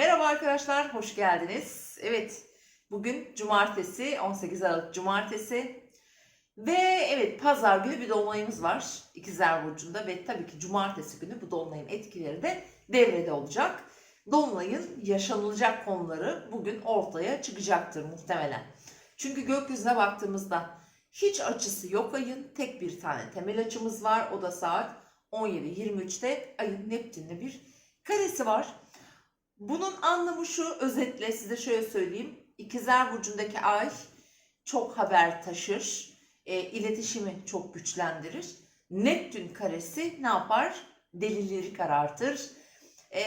Merhaba arkadaşlar, hoş geldiniz. Evet, bugün cumartesi, 18 Aralık cumartesi. Ve evet, pazar günü bir dolunayımız var İkizler Burcu'nda ve tabii ki cumartesi günü bu dolunayın etkileri de devrede olacak. Dolunayın yaşanılacak konuları bugün ortaya çıkacaktır muhtemelen. Çünkü gökyüzüne baktığımızda hiç açısı yok ayın. Tek bir tane temel açımız var. O da saat 17.23'te ayın Neptün'le bir karesi var. Bunun anlamı şu özetle size şöyle söyleyeyim. İkizler Burcu'ndaki ay çok haber taşır. E, iletişimi çok güçlendirir. Neptün karesi ne yapar? Delilleri karartır. E,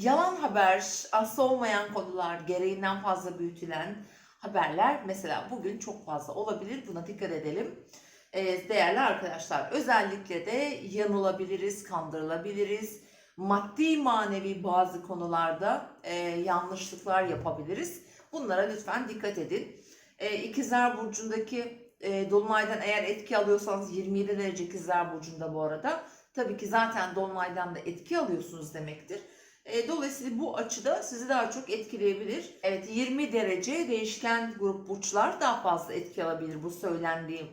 yalan haber, aslı olmayan konular, gereğinden fazla büyütülen haberler mesela bugün çok fazla olabilir. Buna dikkat edelim. E, değerli arkadaşlar özellikle de yanılabiliriz, kandırılabiliriz maddi manevi bazı konularda e, yanlışlıklar yapabiliriz. Bunlara lütfen dikkat edin. E, İkizler Burcu'ndaki e, Dolunay'dan eğer etki alıyorsanız 27 derece İkizler Burcu'nda bu arada. Tabii ki zaten Dolunay'dan da etki alıyorsunuz demektir. E, dolayısıyla bu açıda sizi daha çok etkileyebilir. Evet 20 derece değişken grup burçlar daha fazla etki alabilir bu söylendiğim,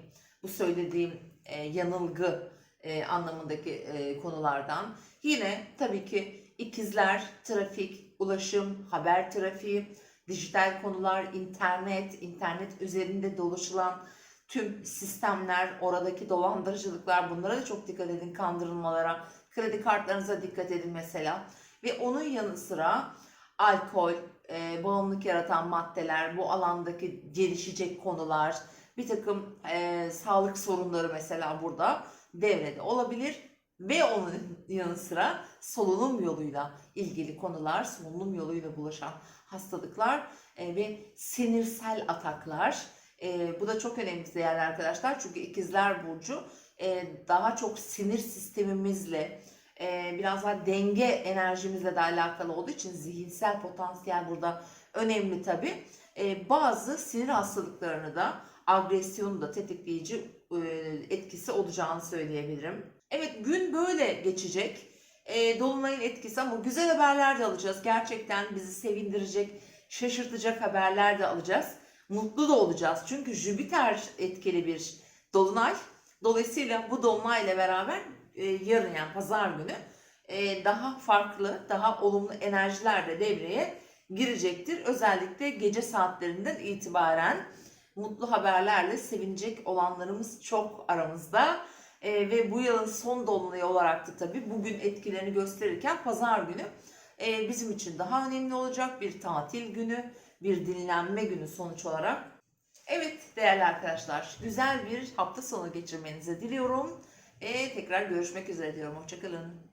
bu söylediğim e, yanılgı e, anlamındaki e, konulardan. Yine tabii ki ikizler, trafik, ulaşım, haber trafiği, dijital konular, internet, internet üzerinde dolaşılan tüm sistemler, oradaki dolandırıcılıklar bunlara da çok dikkat edin kandırılmalara, kredi kartlarınıza dikkat edin mesela. Ve onun yanı sıra alkol, e, bağımlılık yaratan maddeler, bu alandaki gelişecek konular, bir takım e, sağlık sorunları mesela burada devrede olabilir. Ve onun yanı sıra solunum yoluyla ilgili konular, solunum yoluyla bulaşan hastalıklar e, ve sinirsel ataklar. E, bu da çok önemli değerli arkadaşlar. Çünkü ikizler burcu e, daha çok sinir sistemimizle, biraz daha denge enerjimizle de alakalı olduğu için zihinsel potansiyel burada önemli tabii. E, bazı sinir hastalıklarını da agresyonu da tetikleyici etkisi olacağını söyleyebilirim. Evet gün böyle geçecek. Dolunay'ın etkisi ama güzel haberler de alacağız. Gerçekten bizi sevindirecek, şaşırtacak haberler de alacağız. Mutlu da olacağız. Çünkü Jüpiter etkili bir dolunay. Dolayısıyla bu dolunay ile beraber yarın yani pazar günü daha farklı, daha olumlu enerjiler de devreye girecektir. Özellikle gece saatlerinden itibaren mutlu haberlerle sevinecek olanlarımız çok aramızda. E, ve bu yılın son dolunayı olarak da tabii bugün etkilerini gösterirken pazar günü e, bizim için daha önemli olacak bir tatil günü, bir dinlenme günü sonuç olarak. Evet değerli arkadaşlar güzel bir hafta sonu geçirmenizi diliyorum. E, tekrar görüşmek üzere diyorum. Hoşçakalın.